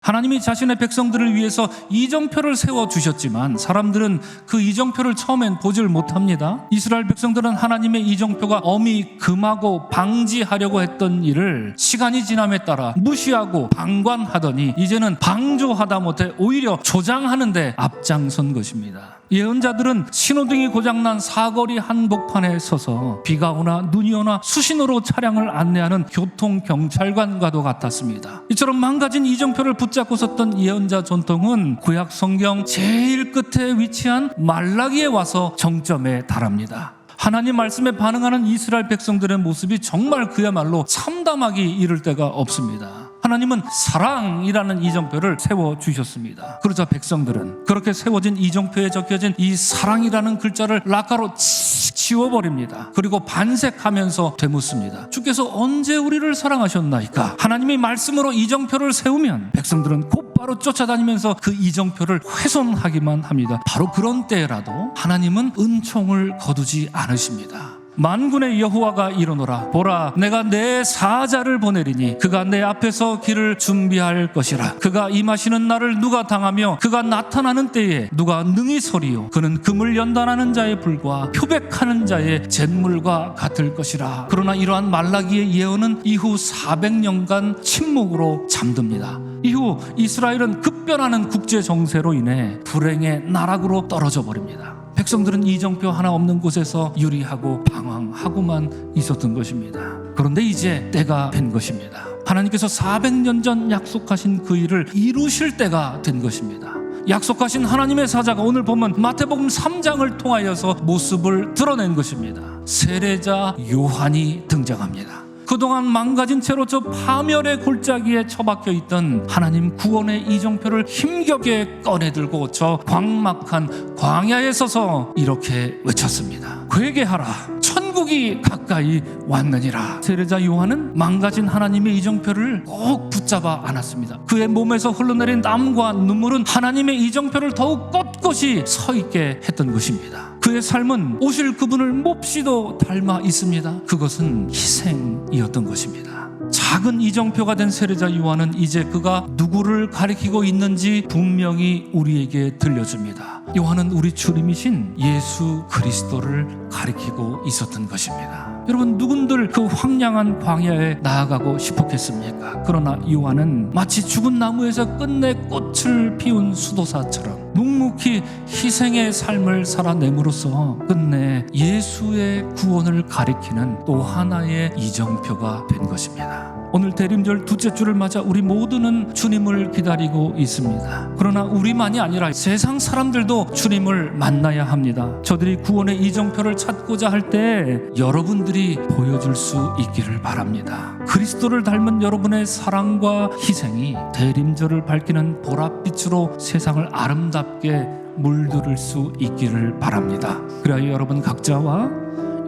하나님이 자신의 백성들을 위해서 이정표를 세워 주셨지만 사람들은 그 이정표를 처음엔 보질 못합니다. 이스라엘 백성들은 하나님의 이정표가 엄히 금하고 방지하려고 했던 일을 시간이 지남에 따라 무시하고 방관하더니 이제는 방조하다 못해 오히려 조장하는데 앞장선 것입니다. 예언자들은 신호등이 고장난 사거리 한복판에 서서 비가 오나 눈이 오나 수신호로 차량을 안내하는 교통 경찰관과도 같았습니다. 이처럼 망가진 이정표를 붙잡고 섰던 예언자 전통은 구약 성경 제일 끝에 위치한 말라기에 와서 정점에 달합니다. 하나님 말씀에 반응하는 이스라엘 백성들의 모습이 정말 그야말로 참담하기 이를 데가 없습니다. 하나님은 사랑이라는 이정표를 세워 주셨습니다. 그러자 백성들은 그렇게 세워진 이정표에 적혀진 이 사랑이라는 글자를 락가로 치- 지워버립니다. 그리고 반색하면서 되묻습니다. 주께서 언제 우리를 사랑하셨나이까? 하나님이 말씀으로 이정표를 세우면 백성들은 곧바로 쫓아다니면서 그 이정표를 훼손하기만 합니다. 바로 그런 때라도 하나님은 은총을 거두지 않으십니다. 만군의 여호와가 이르노라. 보라 내가 내 사자를 보내리니 그가 내 앞에서 길을 준비할 것이라. 그가 임하시는 날을 누가 당하며 그가 나타나는 때에 누가 능히 서리요. 그는 금을 연단하는 자의 불과 표백하는 자의 잿물과 같을 것이라. 그러나 이러한 말라기의 예언은 이후 400년간 침묵으로 잠듭니다. 이후 이스라엘은 급변하는 국제 정세로 인해 불행의 나락으로 떨어져 버립니다 백성들은 이정표 하나 없는 곳에서 유리하고 방황하고만 있었던 것입니다. 그런데 이제 때가 된 것입니다. 하나님께서 400년 전 약속하신 그 일을 이루실 때가 된 것입니다. 약속하신 하나님의 사자가 오늘 보면 마태복음 3장을 통하여서 모습을 드러낸 것입니다. 세례자 요한이 등장합니다. 그동안 망가진 채로 저 파멸의 골짜기에 처박혀 있던 하나님 구원의 이정표를 힘겹게 꺼내들고 저 광막한 광야에 서서 이렇게 외쳤습니다. 회개하라. 천국이 가까이 왔느니라. 세례자 요한은 망가진 하나님의 이정표를 꼭 붙잡아 안았습니다. 그의 몸에서 흘러내린 땀과 눈물은 하나님의 이정표를 더욱 꼿꼿이 서 있게 했던 것입니다. 그의 삶은 오실 그분을 몹시도 닮아 있습니다. 그것은 희생이었던 것입니다. 작은 이정표가 된 세례자 요한은 이제 그가 누구를 가리키고 있는지 분명히 우리에게 들려줍니다. 요한은 우리 주님이신 예수 그리스도를 가리키고 있었던 것입니다. 여러분 누군들 그 황량한 광야에 나아가고 싶었겠습니까? 그러나 요한은 마치 죽은 나무에서 끝내 꽃을 피운 수도사처럼 묵묵히 희생의 삶을 살아냄으로써 끝내 예수의 구원을 가리키는 또 하나의 이정표가 된 것입니다. 오늘 대림절 둘째 주를 맞아 우리 모두는 주님을 기다리고 있습니다. 그러나 우리만이 아니라 세상 사람들도 주님을 만나야 합니다. 저들이 구원의 이정표를 찾고자 할 때 여러분들이 보여줄 수 있기를 바랍니다. 그리스도를 닮은 여러분의 사랑과 희생이 대림절을 밝히는 보랏빛으로 세상을 아름답게 물들을 수 있기를 바랍니다. 그래야 여러분 각자와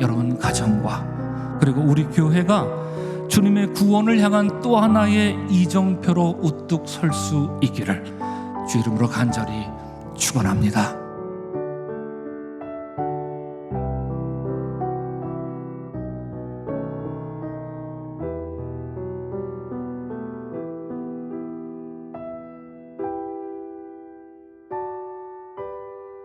여러분 가정과 그리고 우리 교회가 주님의 구원을 향한 또 하나의 이정표로 우뚝 설 수 있기를 주 이름으로 간절히 축원합니다.